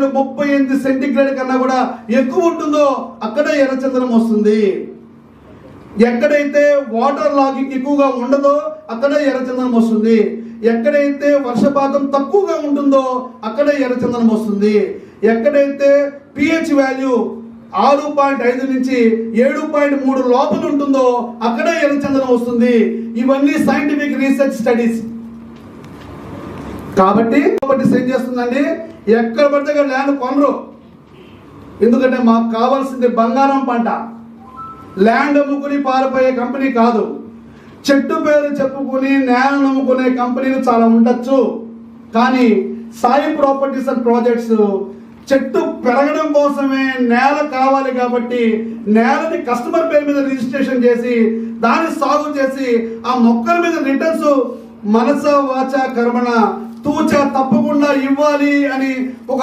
ముప్పై ఎనిమిది సెంటిగ్రేడ్ కన్నా కూడా ఎక్కువ ఉంటుందో అక్కడ ఎర్రచందనం వస్తుంది. ఎక్కడైతే వాటర్ లాగింగ్ ఎక్కువగా ఉండదో అక్కడ ఎర్రచందనం వస్తుంది. ఎక్కడైతే వర్షపాతం తక్కువగా ఉంటుందో అక్కడ ఎర్రచందనం వస్తుంది. ఎక్కడైతే పిహెచ్ వాల్యూ ఆరు పాయింట్ ఐదు నుంచి ఏడు పాయింట్ మూడు లోపల ఉంటుందో అక్కడే ఎర్రచందనం వస్తుంది. ఇవన్నీ సైంటిఫిక్ రీసెర్చ్ స్టడీస్ కాబట్టి ఏం చేస్తుందండి? ఎక్కడ పడితే అక్కడ ల్యాండ్ కొనరు. ఎందుకంటే మాకు కావాల్సింది బంగారం పంట. ల్యాండ్ అమ్ముకుని పారిపోయే కంపెనీ కాదు. చెట్టు పేరు చెప్పుకుని నేలను అమ్ముకునే కంపెనీలు చాలా ఉండొచ్చు. కానీ సాయి ప్రాపర్టీస్ అండ్ ప్రాజెక్ట్స్ చెట్టు పెరగడం కోసమే నేల కావాలి కాబట్టి నేలని కస్టమర్ పేరు మీద రిజిస్ట్రేషన్ చేసి దాన్ని సాగు చేసి ఆ మొక్కల మీద రిటర్న్స్ మనస వాచ కర్మణ తూచ తప్పకుండా ఇవ్వాలి అని ఒక